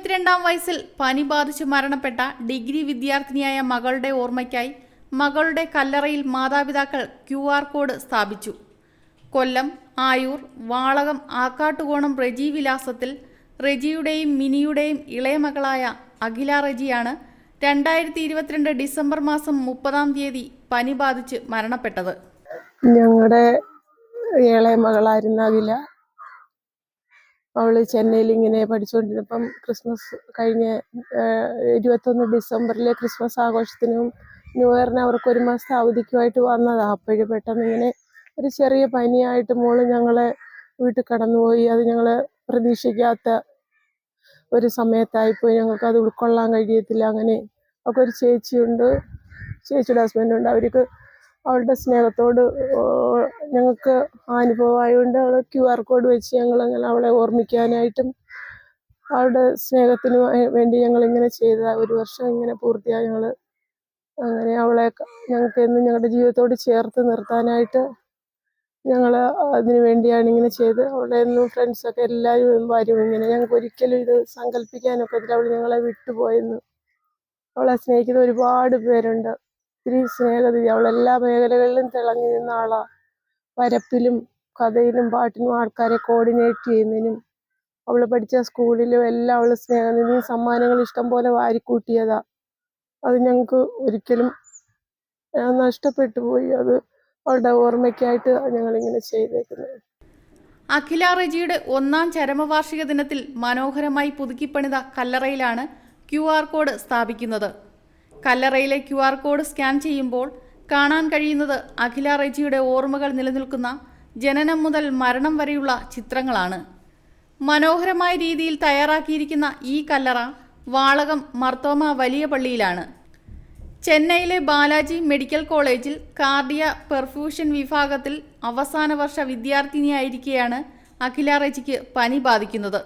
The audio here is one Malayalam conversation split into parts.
ഇരുപത്തിരണ്ടാം വയസ്സിൽ പനി ബാധിച്ച് മരണപ്പെട്ട ഡിഗ്രി വിദ്യാർത്ഥിനിയായ മകളുടെ ഓർമ്മയ്ക്കായി മകളുടെ കല്ലറയിൽ മാതാപിതാക്കൾ ക്യു ആർ കോഡ് സ്ഥാപിച്ചു. കൊല്ലം ആയൂർ വാളകം ആക്കാട്ടുകോണം റെജി വിലാസത്തിൽ റെജിയുടെയും മിനിയുടെയും ഇളയ മകളായ അഖില റെജിയാണ് രണ്ടായിരത്തി ഇരുപത്തിരണ്ട് ഡിസംബർ മാസം മുപ്പതാം തീയതി പനി ബാധിച്ച് മരണപ്പെട്ടത്. ഞങ്ങളുടെ ഇളയ മകളായിരുന്ന അഖില അവൾ ചെന്നൈയിൽ ഇങ്ങനെ പഠിച്ചുകൊണ്ടിരുന്നപ്പം ക്രിസ്മസ് കഴിഞ്ഞ ഇരുപത്തൊന്ന് ഡിസംബറിലെ ക്രിസ്മസ് ആഘോഷത്തിനും ന്യൂ ഇയറിന് അവർക്ക് ഒരു മാസത്തെ അവധിക്കുമായിട്ട് വന്നതാണ് അപ്പോഴും പെട്ടെന്ന് ഇങ്ങനെ ഒരു ചെറിയ പനിയായിട്ട് മോൾ ഞങ്ങളെ വീട്ടിൽ കടന്നുപോയി. അത് ഞങ്ങൾ പ്രതീക്ഷിക്കാത്ത ഒരു സമയത്തായിപ്പോയി. ഞങ്ങൾക്ക് അത് ഉൾക്കൊള്ളാൻ കഴിയത്തില്ല. അങ്ങനെ ഒക്കെ ഒരു ചേച്ചിയുണ്ട് ചേച്ചിയുടെ ഹസ്ബൻഡുണ്ട് അവർക്ക് അവളുടെ സ്നേഹത്തോട് ഞങ്ങൾക്ക് അനുഭവമായതുകൊണ്ട് അവൾ ക്യു ആർ കോഡ് വെച്ച് ഞങ്ങൾ അങ്ങനെ അവളെ ഓർമ്മിക്കാനായിട്ടും അവളുടെ സ്നേഹത്തിന് വേണ്ടി ഞങ്ങൾ ഇങ്ങനെ ചെയ്ത ഒരു വർഷം ഇങ്ങനെ പൂർത്തിയായി ഞങ്ങൾ അങ്ങനെ അവളെ ഞങ്ങൾക്ക് എന്നും ഞങ്ങളുടെ ജീവിതത്തോട് ചേർത്ത് നിർത്താനായിട്ട് ഞങ്ങൾ അതിനു വേണ്ടിയാണ് ഇങ്ങനെ ചെയ്ത് അവളെ എന്നും ഫ്രണ്ട്സൊക്കെ എല്ലാവരും വരും ഇങ്ങനെ. ഞങ്ങൾക്ക് ഒരിക്കലും ഇത് സങ്കല്പിക്കാനൊക്കത്തില്ല. അവൾ ഞങ്ങളെ വിട്ടുപോയെന്ന്. അവളെ സ്നേഹിക്കുന്ന ഒരുപാട് പേരുണ്ട്. ഒത്തിരി സ്നേഹതി എല്ലാ മേഖലകളിലും തിളങ്ങി നിന്ന ആളാ. വരപ്പിലും കഥയിലും പാട്ടിനും ആൾക്കാരെ കോർഡിനേറ്റ് ചെയ്യുന്നതിനും അവൾ പഠിച്ച സ്കൂളിലും എല്ലാം അവൾ സ്നേഹനിധിയും സമ്മാനങ്ങൾ ഇഷ്ടം പോലെ വാരിക്കൂട്ടിയതാ. അത് ഞങ്ങൾക്ക് ഒരിക്കലും നഷ്ടപ്പെട്ടു പോയി. അത് അവളുടെ ഓർമ്മയ്ക്കായിട്ട് ഞങ്ങളിങ്ങനെ ചെയ്തേക്കുന്നത്. അഖില റെജിയുടെ ഒന്നാം ചരമവാർഷിക ദിനത്തിൽ മനോഹരമായി പുതുക്കിപ്പണിത കല്ലറയിലാണ് ക്യു ആർ കോഡ് സ്ഥാപിക്കുന്നത്. കല്ലറയിലെ ക്യു ആർ കോഡ് സ്കാൻ ചെയ്യുമ്പോൾ കാണാൻ കഴിയുന്നത് അഖില റെജിയുടെ ഓർമ്മകൾ നിലനിൽക്കുന്ന ജനനം മുതൽ മരണം വരെയുള്ള ചിത്രങ്ങളാണ്. മനോഹരമായ രീതിയിൽ തയ്യാറാക്കിയിരിക്കുന്ന ഈ കല്ലറ വാളകം മർത്തോമ വലിയ പള്ളിയിലാണ്. ചെന്നൈയിലെ ബാലാജി മെഡിക്കൽ കോളേജിൽ കാർഡിയ പെർഫ്യൂഷൻ വിഭാഗത്തിൽ അവസാന വർഷ വിദ്യാർത്ഥിനിയായിരിക്കെയാണ് അഖില റെജിക്ക് പനി ബാധിക്കുന്നത്.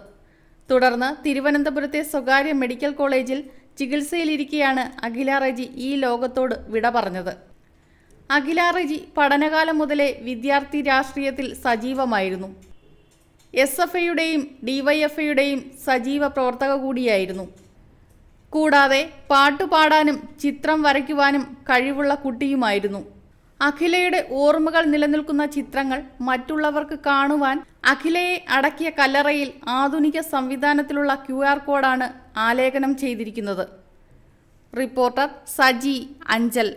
തുടർന്ന് തിരുവനന്തപുരത്തെ സ്വകാര്യ മെഡിക്കൽ കോളേജിൽ ചികിത്സയിലിരിക്കെയാണ് അഖില റെജി ഈ ലോകത്തോട് വിട പറഞ്ഞത്. അഖില റെജി പഠനകാലം മുതലേ വിദ്യാർത്ഥി രാഷ്ട്രീയത്തിൽ സജീവമായിരുന്നു. എസ് എഫ് ഐയുടെയും ഡിവൈഎഫ്ഐയുടെയും സജീവ പ്രവർത്തക കൂടിയായിരുന്നു. കൂടാതെ പാട്ടുപാടാനും ചിത്രം വരയ്ക്കുവാനും കഴിവുള്ള കുട്ടിയുമായിരുന്നു. അഖിലയുടെ ഓർമ്മകൾ നിലനിൽക്കുന്ന ചിത്രങ്ങൾ മറ്റുള്ളവർക്ക് കാണുവാൻ അഖിലയെ അടക്കിയ കല്ലറയിൽ ആധുനിക സംവിധാനത്തിലുള്ള ക്യു ആർ കോഡാണ് ആലേഖനം ചെയ്തിരിക്കുന്നത്. റിപ്പോർട്ടർ സജി അഞ്ചൽ.